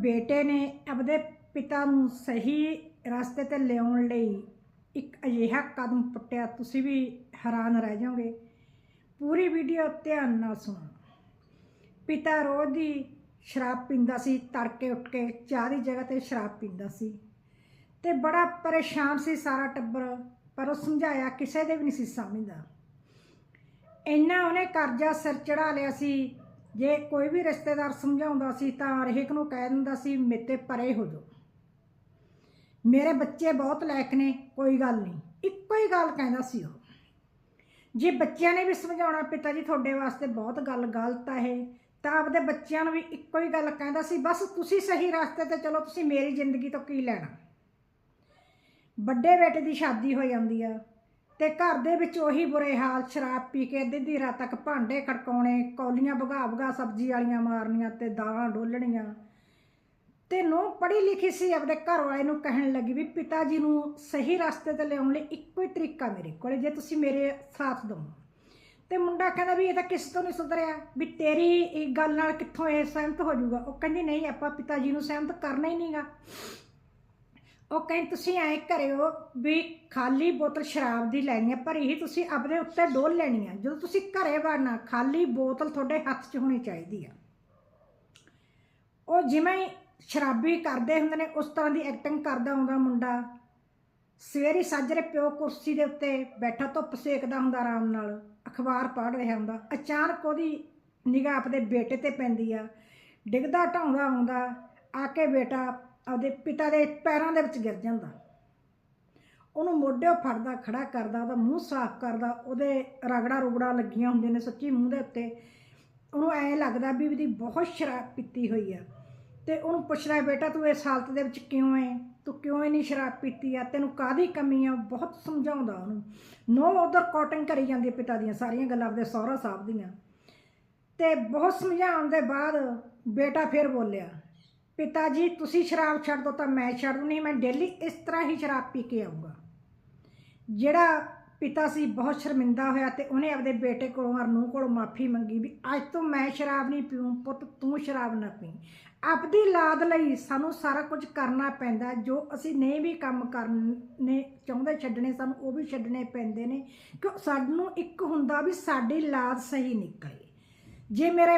ਬੇਟੇ ਨੇ ਆਪਦੇ ਪਿਤਾ ਨੂੰ ਸਹੀ ਰਸਤੇ ਤੇ ਲਿਆਉਣ ਲਈ ਇੱਕ ਅਜਿਹਾ ਕਦਮ ਪੁੱਟਿਆ, ਤੁਸੀਂ ਵੀ ਹੈਰਾਨ ਰਹਿ ਜਾਓਗੇ। ਪੂਰੀ ਵੀਡੀਓ ਧਿਆਨ ਨਾਲ ਸੁਣੋ। ਪਿਤਾ ਰੋਜ਼ ਦੀ ਸ਼ਰਾਬ ਪੀਂਦਾ ਸੀ, ਤੜਕੇ ਉੱਠ ਕੇ ਚਾਹ ਦੀ ਜਗ੍ਹਾ ਤੇ ਸ਼ਰਾਬ ਪੀਂਦਾ ਸੀ ਤੇ ਬੜਾ ਪਰੇਸ਼ਾਨ ਸੀ ਸਾਰਾ ਟੱਬਰ, ਪਰ ਉਹ ਸਮਝਾਇਆ ਕਿਸੇ ਦੇ ਵੀ ਨਹੀਂ ਸੀ ਸਮਝਦਾ। ਇੰਨਾ ਉਹਨੇ ਕਰਜ਼ਾ ਸਿਰ ਚੜਾ ਲਿਆ ਸੀ ਜੇ ਕੋਈ ਵੀ ਰਿਸ਼ਤੇਦਾਰ ਸਮਝਾਉਂਦਾ ਸੀ ਤਾਂ ਹਰੇਕ ਨੂੰ ਕਹਿ ਦਿੰਦਾ ਸੀ ਮੇਤੇ ਪਰੇ ਹੋ ਜਾਓ। ਮੇਰੇ ਬੱਚੇ ਬਹੁਤ ਲਾਇਕ ਨੇ, ਕੋਈ ਗੱਲ ਨਹੀਂ। ਇੱਕੋ ਹੀ ਗੱਲ ਕਹਿੰਦਾ ਸੀ ਉਹ। ਜੇ ਬੱਚਿਆਂ ਨੇ ਵੀ ਸਮਝਾਉਣਾ, ਪਿਤਾ ਜੀ, ਤੁਹਾਡੇ ਵਾਸਤੇ ਬਹੁਤ ਗੱਲ ਗਲਤ ਆ ਇਹ, ਤਾਂ ਆਪਦੇ ਬੱਚਿਆਂ ਨੂੰ ਵੀ ਇੱਕੋ ਹੀ ਗੱਲ ਕਹਿੰਦਾ ਸੀ, ਬਸ ਤੁਸੀਂ ਸਹੀ ਰਸਤੇ ਤੇ ਚਲੋ, ਤੁਸੀਂ ਮੇਰੀ ਜ਼ਿੰਦਗੀ ਤੋਂ ਕੀ ਲੈਣਾ? ਵੱਡੇ ਬੇਟੇ ਦੀ ਸ਼ਾਦੀ ਹੋ ਜਾਂਦੀ ਆ। ਤੇ ਘਰ ਦੇ ਵਿੱਚ ਉਹੀ ਬੁਰੇ ਹਾਲ, ਸ਼ਰਾਬ ਪੀ ਕੇ ਅੱਧੀ ਰਾਤ ਤੱਕ ਭਾਂਡੇ ਖੜਕਾਉਣੇ, ਕੌਲੀਆਂ ਭਗਾ ਭਗਾ ਸਬਜ਼ੀ ਵਾਲੀਆਂ ਮਾਰਨੀਆਂ ਤੇ ਦਾਲਾਂ ਡੋਲਣੀਆਂ। ਤੇ ਨੂੰ ਪੜ੍ਹੀ ਲਿਖੀ ਸੀ ਆਪਣੇ ਘਰ ਵਾਲੇ ਨੂੰ ਕਹਿਣ ਲੱਗੀ ਵੀ ਪਿਤਾ ਜੀ ਨੂੰ ਸਹੀ ਰਸਤੇ ਤੇ ਲਿਆਉਣ ਲਈ ਇੱਕੋ ਹੀ ਤਰੀਕਾ ਮੇਰੇ ਕੋਲੇ, ਜੇ ਤੁਸੀਂ ਮੇਰੇ ਸਾਥ ਦਿਓ ਤੇ ਮੁੰਡਾ ਕਹਿੰਦਾ ਵੀ ਇਹ ਤਾਂ ਕਿਸ ਤੋਂ ਨਹੀਂ ਸੁਧਰਿਆ? ਵੀ ਤੇਰੀ ਇਹ ਗੱਲ ਨਾਲ ਕਿੱਥੋਂ ਇਹ ਸਹਿਮਤ ਹੋ ਜਾਊਗਾ? ਉਹ ਕਹਿੰਦੀ, ਨਹੀਂ, ਆਪਾਂ ਪਿਤਾ ਜੀ ਨੂੰ ਸਹਿਮਤ ਕਰਨਾ ਹੀ ਨਹੀਂਗਾ ਉਹ ਕਹਿੰਦੇ ਤੁਸੀਂ ਐਂ ਕਰਿਓ ਵੀ ਖਾਲੀ ਬੋਤਲ ਸ਼ਰਾਬ ਦੀ ਲੈਣੀ ਹੈ, ਪਰ ਇਹ ਤੁਸੀਂ ਆਪਣੇ ਉੱਤੇ ਡੋਲ ਲੈਣੀ ਹੈ। ਜਦੋਂ ਤੁਸੀਂ ਘਰੇ ਵੜਨਾ, ਖਾਲੀ ਬੋਤਲ ਤੁਹਾਡੇ ਹੱਥ 'ਚ ਹੋਣੀ ਚਾਹੀਦੀ ਆ ਉਹ ਜਿਵੇਂ ਹੀ ਸ਼ਰਾਬੀ ਕਰਦੇ ਹੁੰਦੇ ਨੇ, ਉਸ ਤਰ੍ਹਾਂ ਦੀ ਐਕਟਿੰਗ ਕਰਦਾ ਹੁੰਦਾ ਮੁੰਡਾ। ਸਵੇਰੇ ਸਾਜਰੇ ਪਿਓ ਕੁਰਸੀ ਦੇ ਉੱਤੇ, ਬੈਠਾ ਧੁੱਪ ਸੇਕਦਾ ਹੁੰਦਾ ਆਰਾਮ ਨਾਲ, ਅਖਬਾਰ ਪੜ੍ਹ ਰਿਹਾ ਹੁੰਦਾ। ਅਚਾਨਕ ਉਹਦੀ ਨਿਗਾਹ ਆਪਣੇ ਬੇਟੇ ਤੇ ਪੈਂਦੀ ਆ। ਡਿੱਗਦਾ, ਢਾਉਂਦਾ ਆਉਂਦਾ ਆ ਕੇ ਬੇਟਾ ਆਪਦੇ ਪਿਤਾ ਦੇ ਪੈਰਾਂ ਦੇ ਵਿੱਚ ਗਿਰ ਜਾਂਦਾ। ਉਹਨੂੰ ਮੋਢਿਓ ਫੜਦਾ, ਖੜਾ ਕਰਦਾ, ਉਹਦਾ ਮੂੰਹ ਸਾਫ਼ ਕਰਦਾ, ਉਹਦੇ ਰਗੜਾ ਰੁਗੜਾ ਲੱਗੀਆਂ ਹੁੰਦੀਆਂ ਨੇ ਸੱਚੀ ਮੂੰਹ ਦੇ ਉੱਤੇ। ਉਹਨੂੰ ਐ ਲੱਗਦਾ ਵੀ ਉਹਦੀ ਬਹੁਤ ਸ਼ਰਾਬ ਪੀਤੀ ਹੋਈ ਆ। ਤੇ ਉਹਨੂੰ ਪੁੱਛਦਾ ਬੇਟਾ ਤੂੰ ਇਸ ਹਾਲਤ ਦੇ ਵਿੱਚ ਕਿਉਂ ਹੈ ਤੂੰ ਕਿਉਂ ਇੰਨੀ ਸ਼ਰਾਬ ਪੀਤੀ ਆ? ਤੈਨੂੰ ਕਾਦੀ ਕਮੀ ਆ? ਬਹੁਤ ਸਮਝਾਉਂਦਾ ਉਹਨੂੰ। ਨੋ ਉਧਰ ਕੋਟਿੰਗ ਕਰੀ ਜਾਂਦੀ ਹੈ ਪਿਤਾ ਦੀਆਂ ਸਾਰੀਆਂ ਗੱਲਾਂ ਆਪਦੇ ਸਹੁਰਾ ਸਾਹਿਬ ਦੀਆਂ। ਤੇ ਬਹੁਤ ਸਮਝਾਉਣ ਦੇ ਬਾਅਦ ਬੇਟਾ ਫਿਰ ਬੋਲਿਆ ਪਿਤਾ ਜੀ, ਤੁਸੀਂ ਸ਼ਰਾਬ ਛੱਡ ਦੋ ਤਾਂ ਮੈਂ ਛੱਡ ਦੂੰ, ਨਹੀਂ ਮੈਂ ਡੇਲੀ ਇਸ ਤਰ੍ਹਾਂ ਹੀ ਸ਼ਰਾਬ ਪੀ ਕੇ ਆਊਂਗਾ। ਜਿਹੜਾ ਪਿਤਾ ਸੀ ਬਹੁਤ ਸ਼ਰਮਿੰਦਾ ਹੋਇਆ ਤੇ ਉਹਨੇ ਆਪਣੇ ਬੇਟੇ ਕੋਲੋਂ ਅਰਨੂ ਕੋਲੋਂ ਮਾਫੀ ਮੰਗੀ ਵੀ ਅੱਜ ਤੋਂ ਮੈਂ ਸ਼ਰਾਬ ਨਹੀਂ ਪੀਉਂ ਪੁੱਤ ਤੂੰ ਸ਼ਰਾਬ ਨਾ ਪੀ। ਆਪਦੀ ਲਾਦ ਲਈ ਸਾਨੂੰ ਸਾਰਾ ਕੁਝ ਕਰਨਾ ਪੈਂਦਾ, ਜੋ ਅਸੀਂ ਨਹੀਂ ਵੀ ਕੰਮ ਕਰਨੇ ਚਾਹੁੰਦੇ ਛੱਡਣੇ, ਸਾਨੂੰ ਉਹ ਵੀ ਛੱਡਣੇ ਪੈਂਦੇ ਨੇ। ਕਿ ਸਾਨੂੰ ਇੱਕ ਹੁੰਦਾ ਵੀ ਸਾਡੀ ਲਾਦ ਸਹੀ ਨਿਕਲੇ। ਜੇ ਮੇਰੇ